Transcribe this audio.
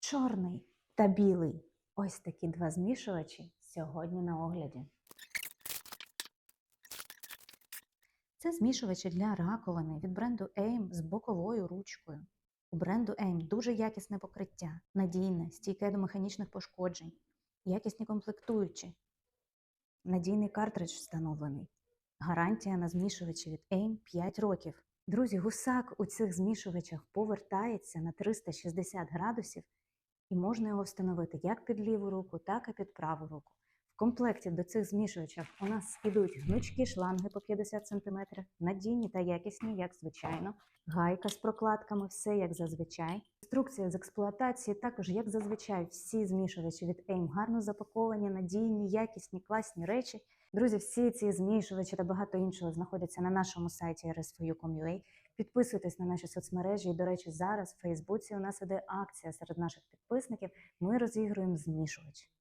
чорний та білий. Ось такі два змішувачі сьогодні на огляді. Це змішувачі для раковини від бренду AIM з боковою ручкою. У бренду AIM дуже якісне покриття, надійне, стійке до механічних пошкоджень, якісні комплектуючі, надійний картридж встановлений. Гарантія на змішувачі від AIM 5 років. Друзі, гусак у цих змішувачах повертається на 360 градусів і можна його встановити як під ліву руку, так і під праву руку. Комплекті до цих змішувачів у нас ідуть гнучкі шланги по 50 см, надійні та якісні, як звичайно, гайка з прокладками, все як зазвичай. Інструкція з експлуатації також, як зазвичай, всі змішувачі від AIM гарно запаковані, надійні, якісні, класні речі. Друзі, всі ці змішувачі та багато іншого знаходяться на нашому сайті rsfu.com.ua. Підписуйтесь на наші соцмережі. І, до речі, зараз в Фейсбуці у нас іде акція серед наших підписників. Ми розігруємо змішувач.